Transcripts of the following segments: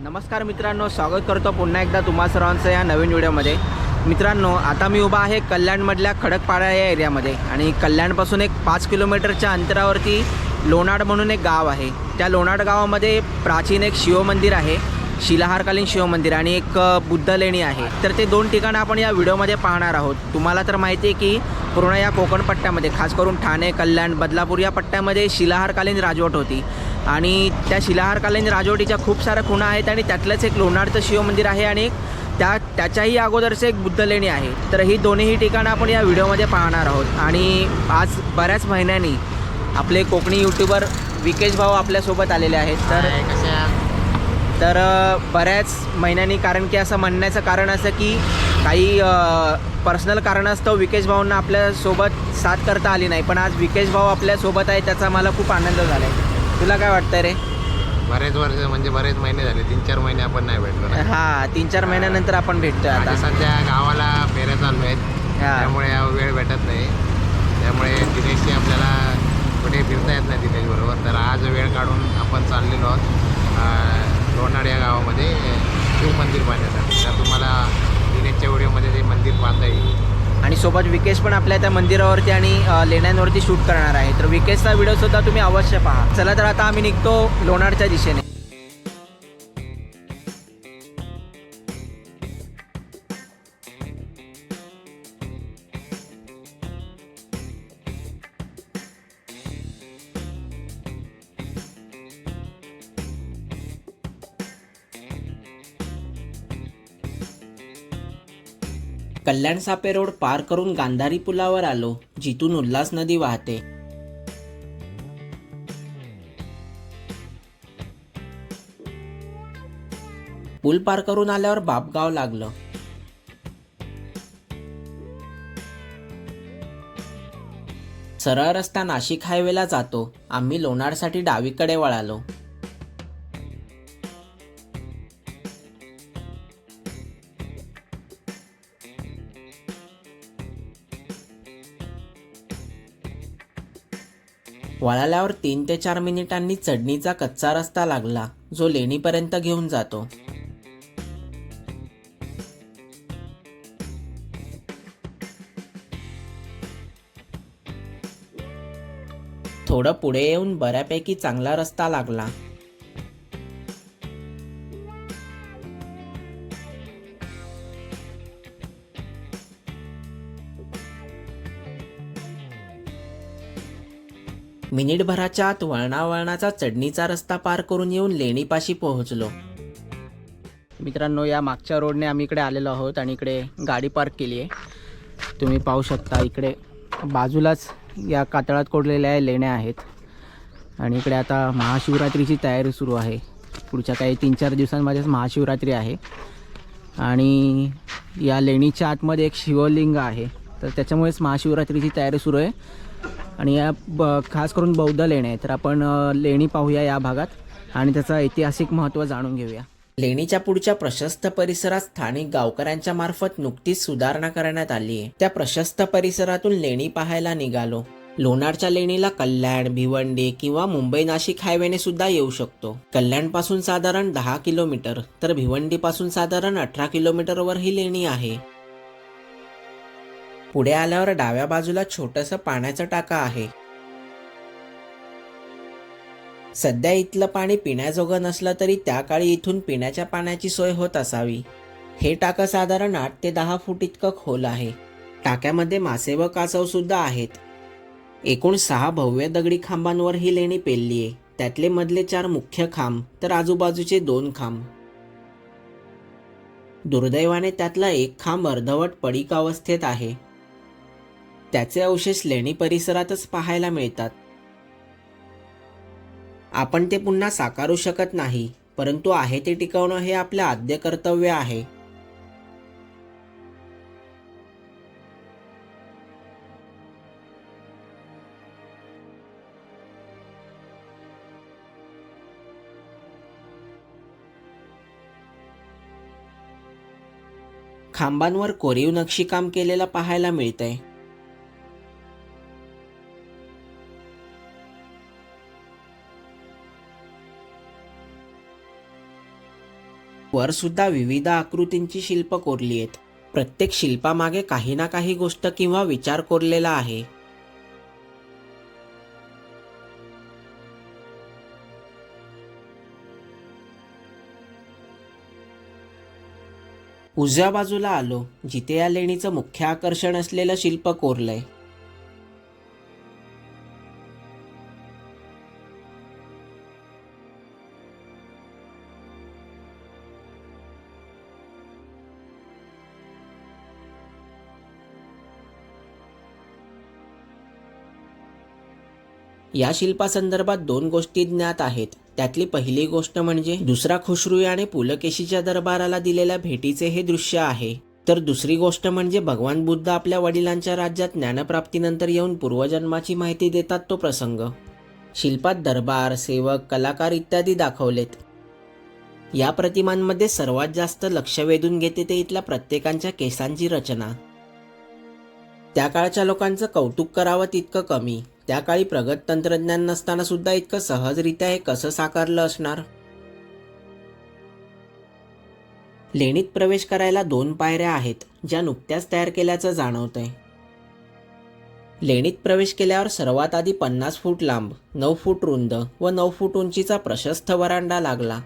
नमस्कार मित्रांनो स्वागत करतो पुन्हा एकदा तुम्हा सर्वांचं या नवीन व्हिडिओमध्ये. मित्रांनो आता मी उभा आहे कल्याणमधल्या खडकपाडा या एरियामध्ये आणि कल्याणपासून एक पाच किलोमीटरच्या अंतरावरती लोणाड म्हणून एक गाव आहे. त्या लोणाड गावामध्ये प्राचीन एक शिवमंदिर आहे शिलाहारकालीन शिवमंदिर आणि एक बुद्ध लेणी आहे. तर ते दोन ठिकाणं आपण या व्हिडिओमध्ये पाहणार आहोत. तुम्हाला तर माहिती आहे की पूर्ण या कोकण पट्ट्यामध्ये खास करून ठाणे कल्याण बदलापूर या पट्ट्यामध्ये शिलाहारकालीन राजवट होती. आणि त्या शिलाहारकालीन राजवटीच्या खूप साऱ्या खुणा आहेत आणि त्यातलंच एक लोणारचं शिवमंदिर आहे आणि त्या त्याच्याही अगोदरचं एक बुद्ध लेणी आहे. तर ही दोन्ही ठिकाणं आपण या व्हिडिओमध्ये पाहणार आहोत. आणि आज बऱ्याच महिन्यांनी आपले कोकणी यूट्यूबर विकेश भाऊ आपल्यासोबत आलेले आहेत. तर तर बऱ्याच महिन्यांनी कारण की असं म्हणण्याचं कारण असं की काही पर्सनल कारणास्तव विकेश भाऊंना आपल्यासोबत साथ करता आली नाही. पण आज विकेश भाऊ आपल्यासोबत आहे त्याचा मला खूप आनंद झाला आहे तुला काय वाटतं रे? बरेच वर्ष म्हणजे बरेच महिने झाले. तीन चार महिने आपण नाही भेटलो ना. हां तीन चार महिन्यानंतर आपण भेटतोय आणि आता सध्या गावाला फेऱ्या चालू आहेत. हां. त्यामुळे हा वेळ भेटत नाही. त्यामुळे दिनेशची आपल्याला कुठे फिरता येत नाही दिनेश बरोबर. तर आज वेळ काढून आपण चाललेलो आहोत अं, लोणाड या गावामध्ये शिव मंदिर पाहण्यासाठी. तर तुम्हाला दिनेशच्या व्हिडिओमध्ये ते मंदिर पाहता येईल आणि सोबत विकेश पण आपल्या त्या मंदिरावरती आणि लेण्यांवरती शूट करणार आहे. तर विकेशचा व्हिडिओ सुद्धा तुम्ही अवश्य पहा. चला तर आता आम्ही निघतो लोणारच्या दिशेने. कल्याण सापे रोड पार करून गांधारी पुलावर आलो जिथून उल्हास नदी वाहते. पूल पार करून आल्यावर बापगाव लागलं. सरळ रस्ता नाशिक हायवेला जातो. आम्ही लोणारसाठी डावीकडे वळालो. वळाल्यावर तीन ते चार मिनिटांनी चढणीचा कच्चा रस्ता लागला जो लेणीपर्यंत घेऊन जातो. थोडं पुढे येऊन बऱ्यापैकी चांगला रस्ता लागला. मिनिटभराच्या आत वळणावळणाचा चढणीचा रस्ता पार करून येऊन लेणीपाशी पोहोचलो. मित्रांनो या मागच्या रोडने आम्ही इकडे आलेलो आहोत आणि इकडे गाडी पार्क केली आहे. तुम्ही पाहू शकता इकडे बाजूलाच या कातळात कोडलेल्या लेण्या आहेत. आणि इकडे आता महाशिवरात्रीची तयारी सुरू आहे. पुढच्या काही तीन चार दिवसांमध्येच महाशिवरात्री आहे. आणि या लेणीच्या आतमध्ये एक शिवलिंग आहे. तर त्याच्यामुळेच महाशिवरात्रीची तयारी सुरू आहे. आणि या ब खास करून बौद्ध लेण्या आहेत. तर आपण लेणी पाहूया या भागात आणि त्याचं ऐतिहासिक महत्त्व जाणून घेऊया. लेणीच्या पुढच्या प्रशस्त परिसरात स्थानिक गावकऱ्यांच्या मार्फत नुकतीच सुधारणा करण्यात आली आहे. त्या प्रशस्त परिसरातून लेणी पाहायला निघालो. लोणारच्या लेणीला कल्याण भिवंडी किंवा मुंबई नाशिक हायवेने सुद्धा येऊ शकतो. कल्याणपासून साधारण दहा किलोमीटर तर भिवंडीपासून साधारण अठरा किलोमीटरवर ही लेणी आहे. पुढे आल्यावर डाव्या बाजूला छोटस पाण्याचं टाका आहे. सध्या इथलं पाणी पिण्याजोगं नसलं तरी त्या काळी इथून पिण्याच्या पाण्याची सोय होत असावी. हे टाकं साधारण आठ ते दहा फूट इतकं खोल आहे. टाक्यामध्ये मासे व कासव सुद्धा आहेत. एकूण सहा भव्य दगडी खांबांवर ही लेणी पेलली आहे. त्यातले मधले चार मुख्य खांब तर आजूबाजूचे दोन खांब. दुर्दैवाने त्यातला एक खांब अर्धवट पडीक अवस्थेत आहे. त्याचे अवशेष लेणी परिसरातच पाहायला मिळतात. आपण ते पुन्हा साकारू शकत नाही परंतु आहे ते टिकवणं हे आपलं आद्य कर्तव्य आहे. खांबांवर कोरीव नक्षीकाम केलेलं पाहायला मिळतंय. वर सुद्धा विविध आकृतींची शिल्प कोरली आहेत. प्रत्येक शिल्पामागे काही ना काही गोष्ट किंवा विचार कोरलेला आहे. उजव्या बाजूला आलो जिथे या लेणीचं मुख्य आकर्षण असलेलं शिल्प कोरलंय. या शिल्पासंदर्भात दोन गोष्टी ज्ञात आहेत. त्यातली पहिली गोष्ट म्हणजे दुसरा खुशरू याने पुलकेशीच्या दरबाराला दिलेल्या भेटीचे हे दृश्य आहे. तर दुसरी गोष्ट म्हणजे भगवान बुद्ध आपल्या वडिलांच्या राज्यात ज्ञानप्राप्तीनंतर येऊन पूर्वजन्माची माहिती देतात तो प्रसंग. शिल्पात दरबार सेवक कलाकार इत्यादी दाखवलेत. या प्रतिमांमध्ये सर्वात जास्त लक्ष वेधून घेते ते इथल्या प्रत्येकांच्या केसांची रचना. त्या काळच्या लोकांचं कौतुक करावं तितकं कमी. त्या काळी प्रगत तंत्रज्ञान नसताना सुद्धा इतकं सहजरित्या हे कसं साकारलं असणार? लेणीत प्रवेश करायला दोन पायऱ्या आहेत ज्या नुकत्याच तयार केल्याचं जाणवतंय. लेणीत प्रवेश केल्यावर सर्वात आधी पन्नास फूट लांब नऊ फूट रुंद व नऊ फूट उंचीचा प्रशस्त वरांडा लागला.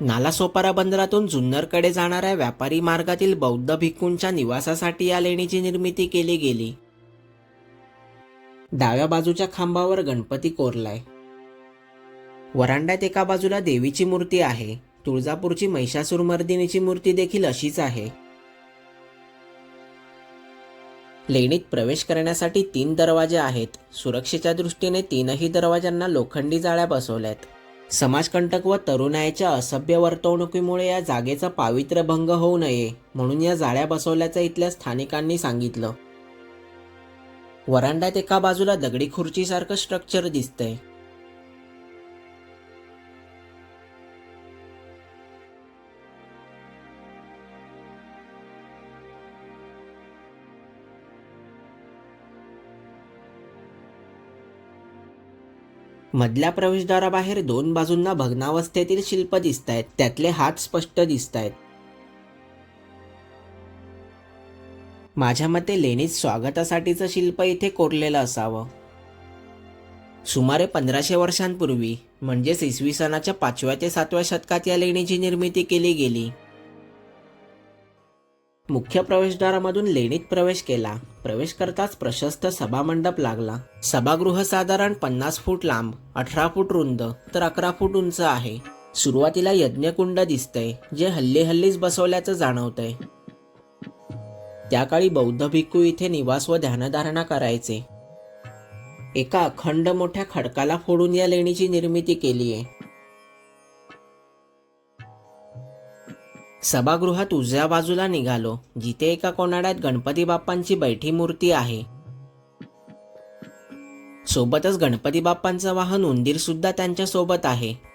नालासोपारा बंदरातून जुन्नरकडे जाणाऱ्या व्यापारी मार्गातील बौद्ध भिक्खूंच्या निवासासाठी या लेणीची निर्मिती केली गेली. डाव्या बाजूच्या खांबावर गणपती कोरलाय. वरांड्यात एका बाजूला देवीची मूर्ती आहे. तुळजापूरची महिषासुरमर्दिनीची मूर्ती देखील अशीच आहे. लेणीत प्रवेश करण्यासाठी तीन दरवाजे आहेत. सुरक्षेच्या दृष्टीने तीनही दरवाजांना लोखंडी जाळ्या बसवल्यात. समाजकंटक व तरुणायाच्या असभ्य वर्तवणुकीमुळे या जागेचा पावित्र्य भंग होऊ नये म्हणून या जाळ्या बसवल्याचं इथल्या स्थानिकांनी सांगितलं. वरांड्यात एका बाजूला दगडी खुर्चीसारखं स्ट्रक्चर दिसतंय. मधल्या प्रवेशद्वाराबाहेर दोन बाजूंना भग्नावस्थेतील शिल्प दिसत आहेत त्यातले हात स्पष्ट दिसत आहेत माझ्या मते लेणीत स्वागतासाठीचं शिल्प इथे कोरलेलं असावं. सुमारे पंधराशे वर्षांपूर्वी म्हणजेच इसवी सनाच्या पाचव्या ते सातव्या शतकात या लेणीची निर्मिती केली गेली. मुख्य प्रवेशद्वारामधून लेणीत प्रवेश केला. प्रवेश करताच प्रशस्त सभामंडप लागला. सभागृह साधारण पन्नास फूट लांब अठरा फूट रुंद तर अकरा फूट उंच आहे. सुरुवातीला यज्ञकुंड दिसतंय जे हल्ली हल्लीच बसवल्याचं जाणवतंय. त्या काळी बौद्ध भिक्खू इथे निवास व ध्यानधारणा करायचे. एका अखंड मोठ्या खडकाला फोडून या लेणीची निर्मिती केली आहे सभागृहात उजव्या बाजूला निघालो जिथे एका कोनाड्यात गणपती बाप्पांची बैठी मूर्ती आहे. सोबतच गणपती बाप्पांचं वाहन उंदीर सुद्धा त्यांच्यासोबत आहे.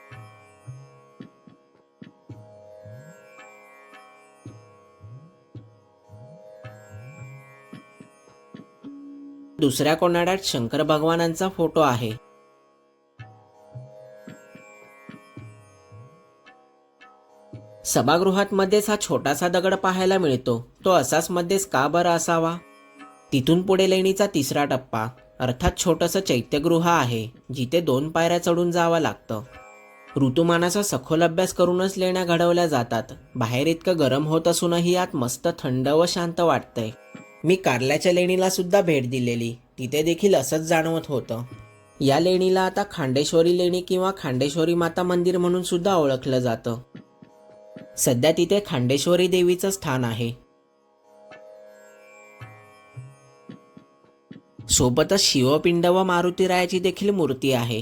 दुसऱ्या कोनाड्यात शंकर भगवानांचा फोटो आहे. सभागृहात मध्येच हा छोटासा दगड पाहायला मिळतो. तो असाच मध्येच का बरं असावा? तिथून पुढे लेणीचा तिसरा टप्पा अर्थात छोटंसं चैत्यगृह आहे जिथे दोन पायऱ्या चढून जावं लागतं. ऋतुमानाचा सखोल अभ्यास करूनच लेण्या घडवल्या जातात. बाहेर इतकं गरम होत असूनही आत मस्त थंड व शांत वाटतंय. मी कारल्याच्या लेणीला सुद्धा भेट दिलेली. तिथे देखील असंच जाणवत होतं. या लेणीला आता खांडेश्वरी लेणी किंवा खांडेश्वरी माता मंदिर म्हणून सुद्धा ओळखलं जातं. सध्या तिथे खांडेश्वरी देवीचं स्थान आहे. सोबतच शिवपिंड व मारुतीरायाची देखील मूर्ती आहे.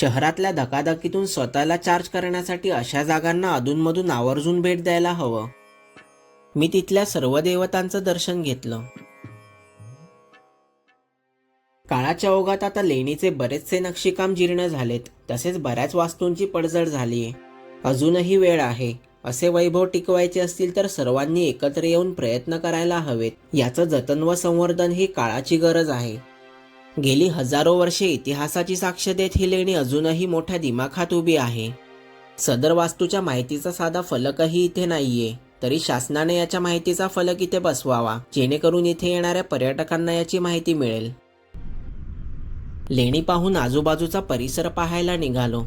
शहरातल्या धकाधकीतून स्वतःला चार्ज करण्यासाठी अशा जागांना अधूनमधून आवर्जून भेट द्यायला हवं. मी तिथल्या सर्व देवतांचं दर्शन घेतलं. काळाच्या ओघात आता लेणीचे बरेचसे नक्षीकाम जीर्ण झालेत. तसेच बऱ्याच वास्तूंची पडझड झालीये. अजूनही वेळ आहे. असे वैभव टिकवायचे असतील तर सर्वांनी एकत्र येऊन प्रयत्न करायला हवेत. याचं जतन व संवर्धन ही काळाची गरज आहे. गेली हजारो वर्षे इतिहासाची साक्ष देत ही लेणी अजूनही मोठ्या दिमाखात उभी आहे. सदर वास्तूच्या माहितीचा साधा फलकही इथे नाहीये. तरी शासनाने याच्या माहितीचा फलक इथे बसवावा जेणेकरून इथे येणाऱ्या पर्यटकांना याची माहिती मिळेल. लेणी पाहून आजूबाजूचा परिसर पाहायला निघालो.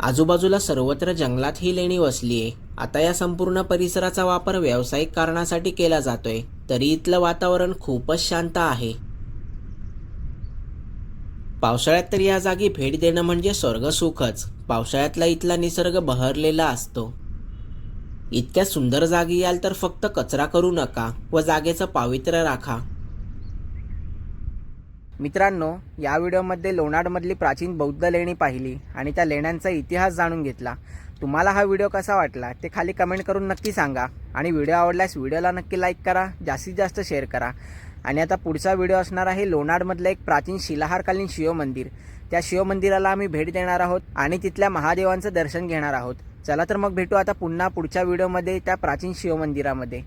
आजूबाजूला सर्वत्र जंगलात ही लेणी वसलीये. आता या संपूर्ण परिसराचा वापर व्यावसायिक कारणासाठी केला जातोय. तरी इथलं वातावरण खूपच शांत आहे. पावसाळ्यात तर या जागी भेट देणं म्हणजे स्वर्गसुखच पावसाळ्यातला इथला निसर्ग बहरलेला असतो. इतक्या सुंदर जागी याल तर फक्त कचरा करू नका व जागेचं पावित्र्य राखा. मित्रांनो या व्हिडिओमध्ये लोणाडमधली प्राचीन बौद्ध लेणी पाहिली आणि त्या लेण्यांचा इतिहास जाणून घेतला. तुम्हाला हा व्हिडिओ कसा वाटला ते खाली कमेंट करून नक्की सांगा आणि व्हिडिओ आवडल्यास व्हिडिओला नक्की लाईक करा जास्तीत जास्त शेअर करा. आणि आता पुढचा व्हिडिओ असणार आहे लोणारमधलं एक प्राचीन शिलाहारकालीन शिवमंदिर. त्या शिवमंदिराला आम्ही भेट देणार आहोत आणि तिथल्या महादेवांचं दर्शन घेणार आहोत. चला तर मग भेटू आता पुन्हा पुढच्या व्हिडिओमध्ये त्या प्राचीन शिवमंदिरामध्ये.